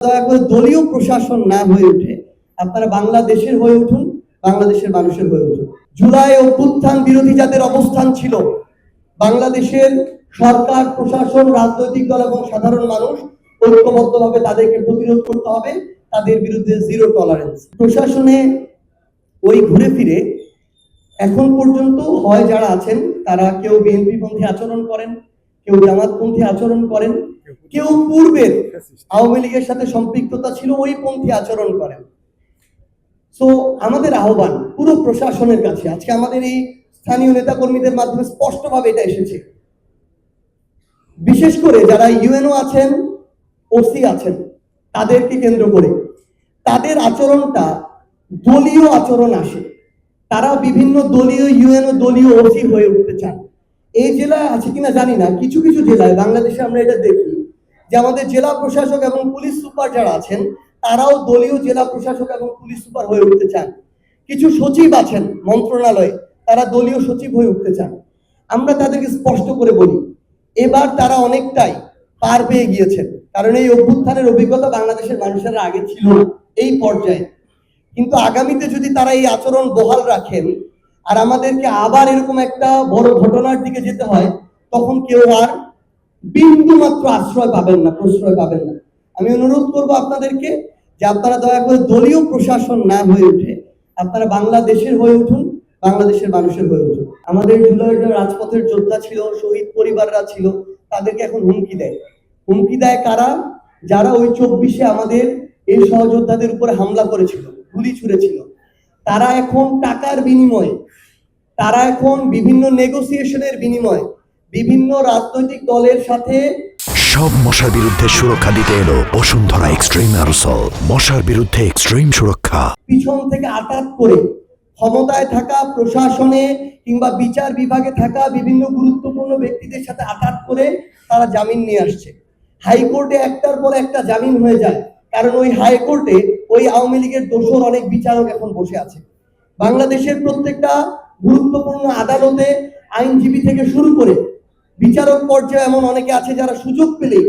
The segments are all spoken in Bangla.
দয়া করে দলীয় প্রশাসন না হয়ে ওঠে আপনারা বাংলাদেশের হয়ে উঠুন, বাংলাদেশের মানুষের হয়ে উঠুন। জুলাই অভ্যুত্থান বিরোধী যাদের অবস্থান ছিল, বাংলাদেশের সরকার, প্রশাসন, রাজনৈতিক দল এবং সাধারণ মানুষ ঐক্যবদ্ধভাবে তাদেরকে প্রতিরোধ করতে হবে, তাদের বিরুদ্ধে জিরো টলারেন্স প্রশাসনে ওই ঘুরে ফিরে এখন পর্যন্ত হয় যারা আছেন, তারা কেউ বিএনপি পন্থী আচরণ করেন কেউ জামাতপন্থী আচরণ করেন কেউ পূর্বের আওয়ামী লীগের সাথে সম্পৃক্ততা ছিল ওই পন্থী আচরণ করেন। সো আমাদের আহ্বান পুরো প্রশাসনের কাছে আজকে আমাদের এই স্থানীয় নেতাকর্মীদের মাধ্যমে স্পষ্টভাবে এটা এসেছে। বিশেষ করে যারা ইউএনও আছেন ওসি আছেন তাদেরকে কেন্দ্র করে তাদের আচরণটা দলীয় আচরণ আসে। তারা বিভিন্ন দলীয় ইউএনও দলীয় ওসি হয়ে উঠতে চান। এই জেলায় আছে কিনা জানি না, কিছু কিছু জেলায়, বাংলাদেশে আমরা এটা দেখি যে আমাদের জেলা প্রশাসক এবং পুলিশ সুপার যারা আছেন, তারাও দলীয় জেলা প্রশাসক এবং পুলিশ সুপার হয়ে উঠতে চান। কিছু সচিব আছেন মন্ত্রণালয়ে, তারা দলীয় সচিব হয়ে উঠতে চান। আমরা তাদেরকে স্পষ্ট করে বলি, এবার তারা অনেকটাই পার পেয়ে গিয়েছেন, কারণ এই অভ্যুত্থানের অভিজ্ঞতা বাংলাদেশের মানুষের আগে ছিল না, এই পর্যায়ে। কিন্তু আগামীতে যদি তারা এই আচরণ বহাল রাখেন আর আমাদেরকে আবার এরকম একটা বড় ঘটনার দিকে যেতে হয়, তখন কেউ আর বিন্দু মাত্র আশ্রয় পাবেন না, প্রশ্রয় পাবেন না। আমি অনুরোধ করব আপনাদেরকে যে আপনারা দয়া করে দলীয় প্রশাসন না হয়ে উঠে, আপনারা বাংলাদেশের হয়ে উঠুন, বাংলাদেশের মানুষের হয়ে উঠুন। আমাদের রাজপথের যোদ্ধা ছিল, শহীদ পরিবাররা ছিল, তাদেরকে এখন হুমকি দেয়। হুমকি দেয় কারা? যারা ওই চব্বিশে আমাদের এই সহযোদ্ধাদের উপরে হামলা করেছিল, গুলি ছুঁড়েছিল। তারা এখন টাকার বিনিময়ে তারা এখন বিভিন্ন নেগোসিয়েশনের বিনিময়ে বিভিন্ন রাজনৈতিক দলের সাথে সব মশার বিরুদ্ধে সুরক্ষা দিতে এলো বসুন্ধরা এক্সট্রিম অ্যারোসল মশার বিরুদ্ধে এক্সট্রিম সুরক্ষা। পিছন থেকে আঘাত করে ক্ষমতায় থাকা প্রশাসনে কিংবা বিচার বিভাগে থাকা বিভিন্ন গুরুত্বপূর্ণ ব্যক্তিদের সাথে আঘাত করে তারা জামিন নিয়ে আসছে। হাইকোর্টে একটার পর একটা জামিন হয়ে যায়। কারণ ওই হাইকোর্টে ওই আওয়ামী লীগের দোষর অনেক বিচারক এখন বসে আছে। বাংলাদেশের প্রত্যেকটা গুরুত্বপূর্ণ আদালতে আইনজীবী থেকে শুরু করে বিচারক পর্যায়ে এমন অনেকে আছে যারা সুযোগ পেলে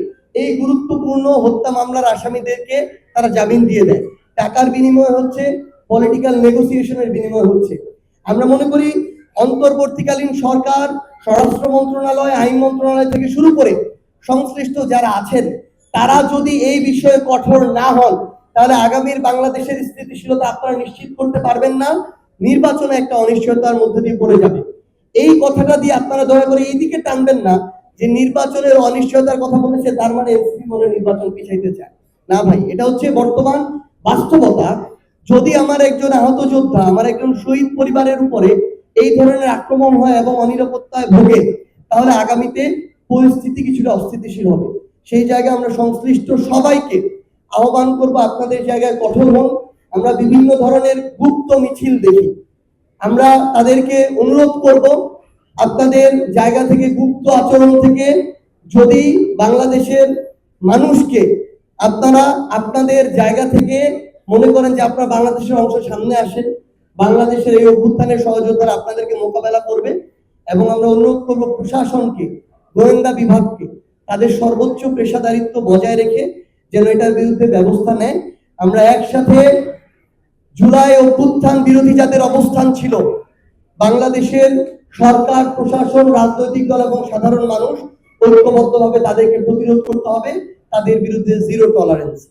এই গুরুত্বপূর্ণ হত্যা মামলার আসামিদেরকে তারা জামিন দিয়ে দেয়। টাকার বিনিময় হচ্ছে পলিটিক্যাল নেগোসিয়েশনের বিনিময় হচ্ছে। আমরা মনে করি অন্তর্বর্তীকালীন সরকার, স্বরাষ্ট্র মন্ত্রণালয়, আইন মন্ত্রণালয় থেকে শুরু করে সংশ্লিষ্ট যারা আছেন, তারা যদি এই বিষয়ে কঠোর না হন তাহলে আগামীর বাংলাদেশের স্থিতিশীলতা আপনারা নিশ্চিত করতে পারবেন না, নির্বাচনে একটা অনিশ্চয়তার মধ্যে দিয়ে পড়ে যাবে। এই কথাটা দিয়ে আপনারা দয়া করে এই দিকে টানবেন না যে নির্বাচনের অনিশ্চয়তার কথা বলেছে, তার মানে এনসিপি মনে নির্বাচন পিছাইতে চায়। না ভাই, এটা হচ্ছে বর্তমান বাস্তবতা। যদি আমার একজন আহত যোদ্ধা, আমার একজন শহীদ পরিবারের উপরে এই ধরনের আক্রমণ হয় এবং অনিরাপত্তায় ভোগে, তাহলে আগামীতে পরিস্থিতি কিছুটা অস্থিতিশীল হবে। সেই জায়গায় আমরা সংশ্লিষ্ট সবাইকে আহ্বান করব আপনাদের জায়গায় কঠোর হন। আমরা বিভিন্ন ধরনের গুপ্ত মিছিল দেখি। আমরা তাদেরকে অনুরোধ করব, আপনাদের জায়গা থেকে গুপ্ত আচরণ থেকে যদি বাংলাদেশের মানুষকে আপনারা আপনাদের জায়গা থেকে মনে করেন যে আপনারা বাংলাদেশের অংশ সামনে আসেন, বাংলাদেশের এই অভ্যুত্থানের সহযোদ্ধারা আপনাদেরকে মোকাবেলা করবে এবং আমরা অনুরোধ করব প্রশাসনকে, গোয়েন্দা বিভাগকে, তাদের সর্বোচ্চ পেশাদারিত্ব বজায় রেখে যেন এটার বিরুদ্ধে ব্যবস্থা নেয়। আমরা একসাথে জুলাই অভ্যুত্থান বিরোধী যাদের অবস্থান ছিল। বাংলাদেশের সরকার, প্রশাসন, রাজনৈতিক দল এবং সাধারণ মানুষ ঐক্যবদ্ধভাবে তাদেরকে প্রতিরোধ করতে হবে। তাদের বিরুদ্ধে জিরো টলারেন্স